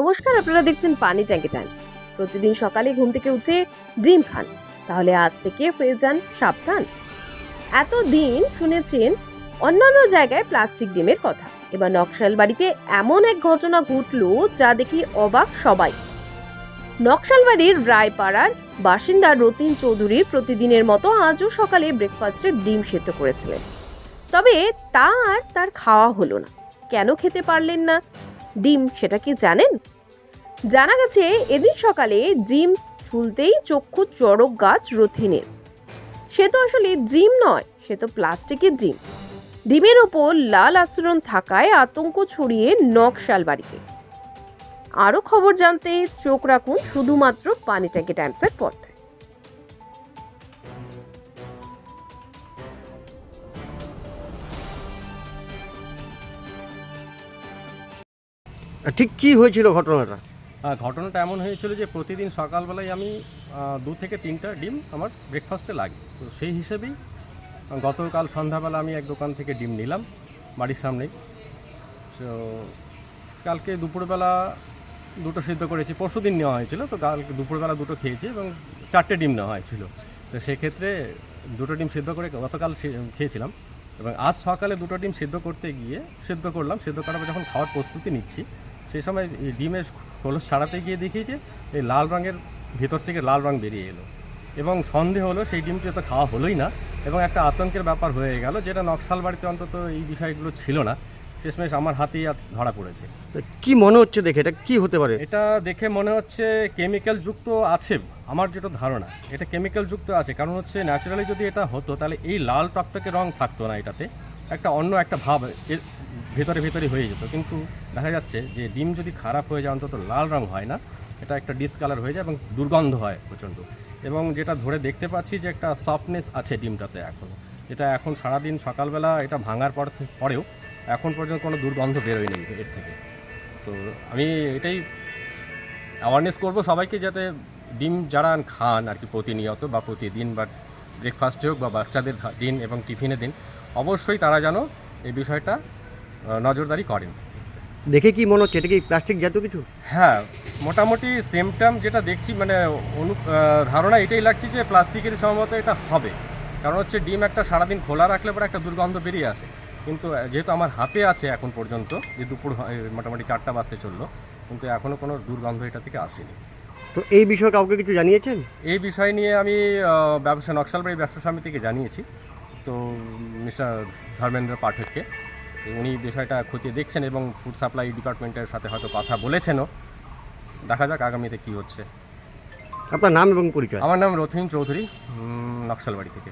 নমস্কার, আপনারা দেখছেন পানি ট্যাঙ্কি টাইমস। প্রতিদিন সকালে ঘুম থেকে উঠে ডিম খান, তাহলে আজ থেকে হয়ে যান সাবধান। এতদিন শুনেছেন অন্যান্য জায়গায় প্লাস্টিক ডিমের কথা। এবার নকশাল বাড়িতে এমন এক ঘটনা ঘটল যা দেখি অবাক সবাই। নকশালবাড়ির রায়পাড়ার বাসিন্দা রতিন চৌধুরী প্রতিদিনের মতো আজও সকালে ব্রেকফাস্টে ডিম সেদ্ধ করেছিলেন। তবে তা আর তার খাওয়া হলো না। কেন খেতে পারলেন না? ডিম, সেটা কি জানেন? জানা গেছে এদিন সকালে জিম ঝুলতেই চক্ষু চড়ক গাছ রথিনের। সে তো আসলে জিম নয়, সে তো প্লাস্টিকের ডিম। ডিমের ওপর লাল আচরণ থাকায় আতঙ্ক ছড়িয়ে নকশাল বাড়িতে। আরও খবর জানতে চোখ রাখুন শুধুমাত্র পানি ট্যাঙ্কি টাইমসের পর্দায় ঠিক কি হয়েছিল ঘটনাটা? ঘটনাটা এমন হয়েছিল যে প্রতিদিন সকালবেলায় আমি দু থেকে তিনটা ডিম আমার ব্রেকফাস্টে লাগে। তো সেই হিসেবেই গতকাল সন্ধ্যাবেলা আমি এক দোকান থেকে ডিম নিলাম, বাড়ির সামনেই তো কালকে দুপুরবেলা দুটো সিদ্ধ করেছি পরশু দিন নেওয়া হয়েছিল, তো কালকে দুপুরবেলা দুটো খেয়েছি এবং চারটে ডিম নেওয়া হয়েছিল। তো সেক্ষেত্রে দুটো ডিম সিদ্ধ করে গতকাল খেয়েছিলাম এবং আজ সকালে দুটো ডিম সিদ্ধ করতে গিয়ে, সিদ্ধ করলাম, সিদ্ধ করার যখন খাওয়ার প্রস্তুতি নিচ্ছি সেই সময় এই ডিমের খোলস ছাড়াতে গিয়ে দেখি যে এই লাল রঙের ভেতর থেকে লাল রং বেরিয়ে এলো। এবং সন্দেহ হলো সেই ডিমটি তো খাওয়া হলোই না এবং একটা আতঙ্কের ব্যাপার হয়ে গেল যেটা নকশাল বাড়িতে অন্তত এই বিষয়গুলো ছিল না। শেষমেশ আমার হাতেই আজ ধরা পড়েছে। তা কি মনে হচ্ছে দেখে? এটা কি হতে পারে? এটা দেখে মনে হচ্ছে কেমিক্যাল যুক্ত আছে আমার যেটা ধারণা। এটা কেমিক্যাল যুক্ত আছে কারণ হচ্ছে ন্যাচারালি যদি এটা হতো তাহলে এই লাল টকটকে রং থাকতো না এটাতে। একটা অন্য একটা ভাব ভেতরে ভেতরে হয়ে যেত। কিন্তু দেখা যাচ্ছে যে ডিম যদি খারাপ হয়ে যায়, অন্তত লাল রং হয় না, এটা একটা ডিসকালার হয়ে যায় এবং দুর্গন্ধ হয় প্রচণ্ড। এবং যেটা ধরে দেখতে পাচ্ছি যে একটা সফটনেস আছে ডিমটাতে এখনও যেটা এখন সারাদিন সকালবেলা এটা ভাঙার পর পরেও এখন পর্যন্ত কোনো দুর্গন্ধ বেরোয় নেই এর থেকে। তো আমি এটাই অ্যাওয়ারনেস করব সবাইকে যাতে ডিম যারা খান আর কি প্রতিনিয়ত বা প্রতিদিন বা ব্রেকফাস্টে হোক বা বাচ্চাদের দিন এবং টিফিনে দিন অবশ্যই তারা যেন এই বিষয়টা নজরদারি করেন। দেখে কি মনে হচ্ছে? এটা কি প্লাস্টিক জাতীয় কিছু? হ্যাঁ মোটামুটি সিমটাম যেটা দেখছি মানে অনু ধারণা এটাই লাগছে যে প্লাস্টিকের সম্ভবত এটা হবে। কারণ হচ্ছে ডিম একটা সারাদিন খোলা রাখলে পরে একটা দুর্গন্ধ বেরিয়ে আসে। কিন্তু যেহেতু আমার হাতে আছে এখন পর্যন্ত যে দুপুর মোটামুটি চারটা বাজতে চলল কিন্তু এখনও কোনো দুর্গন্ধ এটা থেকে আসেনি। তো এই বিষয়ে কাউকে কিছু জানিয়েছেন? এই বিষয় নিয়ে আমি ব্যবসা নকশালবাড়ি ব্যবসা সমিতিকে জানিয়েছি। তো মিস্টার ধর্মেন্দ্র পাঠককে। উনি বিষয়টা খতিয়ে দেখছেন এবং ফুড সাপ্লাই ডিপার্টমেন্টের সাথে হয়তো কথা বলেছেনও। দেখা যাক আগামীতে কি হচ্ছে। আপনার নাম এবং পরিচয়? আমার নাম রথিন চৌধুরী নকশালবাড়ি থেকে।